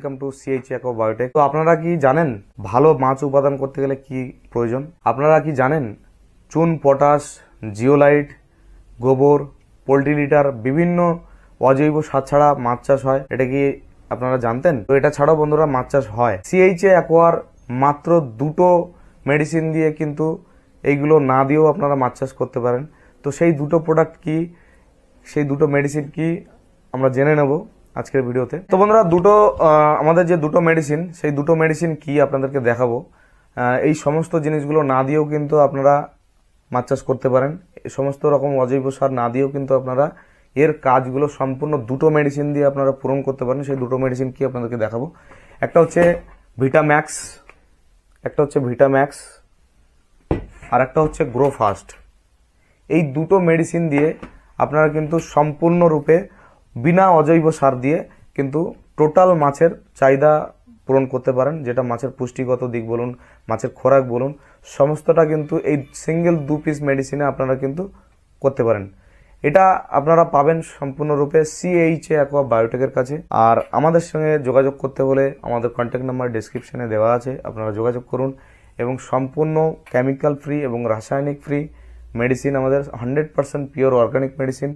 Welcome to CH অ্যাকো biotech তো আপনারা কি জানেন ভালো মাছ উপাদান করতে গেলে কি প্রয়োজন? আপনারা কি জানেন চুন, পটাশ, জিওলাইট, গোবর, পোলট্রি লিটার বিভিন্ন অজৈব সার ছাড়া মাছ চাষ হয়, এটা কি আপনারা জানতেন? তো এটা ছাড়াও বন্ধুরা মাছ চাষ হয়। সিএইচ অ্যাকোয়ার মাত্র দুটো মেডিসিন দিয়ে কিন্তু এইগুলো না দিয়েও আপনারা মাছ চাষ করতে পারেন। তো সেই দুটো প্রোডাক্ট কি, সেই দুটো মেডিসিন কি আমরা জেনে নেব। আজকের ভিডিওতে। তো বন্ধুরা, দুটো আমাদের যে দুটো মেডিসিন সেই দুটো মেডিসিন কি আপনাদেরকে দেখাবো? এই সমস্ত জিনিসগুলো না দিয়েও কিন্তু আপনারা মাছ চাষ করতে পারেন। সমস্ত রকম অজৈব সার না দিয়েও কিন্তু আপনারা এর কাজগুলো সম্পূর্ণ দুটো মেডিসিন দিয়ে আপনারা পূরণ করতে পারেন। সেই দুটো মেডিসিন কি আপনাদেরকে দেখাবো? একটা হচ্ছে ভিটাম্যাক্স একটা হচ্ছে ভিটাম্যাক্স আর একটা হচ্ছে গ্রো ফাস্ট এই দুটো মেডিসিন দিয়ে আপনারা কিন্তু সম্পূর্ণরূপে বিনা অজৈব সার দিয়ে কিন্তু টোটাল মাছের চাহিদা পূরণ করতে পারেন, যেটা মাছের পুষ্টিগত দিক বলুন, মাছের খোরাক বলুন, সমস্তটা কিন্তু এই সিঙ্গেল দু পিস মেডিসিনে আপনারা কিন্তু করতে পারেন। এটা আপনারা পাবেন সম্পূর্ণরূপে সিএইচ অ্যাকোয়া বায়োটেকের কাছে। আর আমাদের সঙ্গে যোগাযোগ করতে হলে আমাদের কন্ট্যাক্ট নাম্বার ডিসক্রিপশনে দেওয়া আছে, আপনারা যোগাযোগ করুন। এবং সম্পূর্ণ কেমিক্যাল ফ্রি এবং রাসায়নিক ফ্রি মেডিসিন আমাদের hundred percent pure organic medicine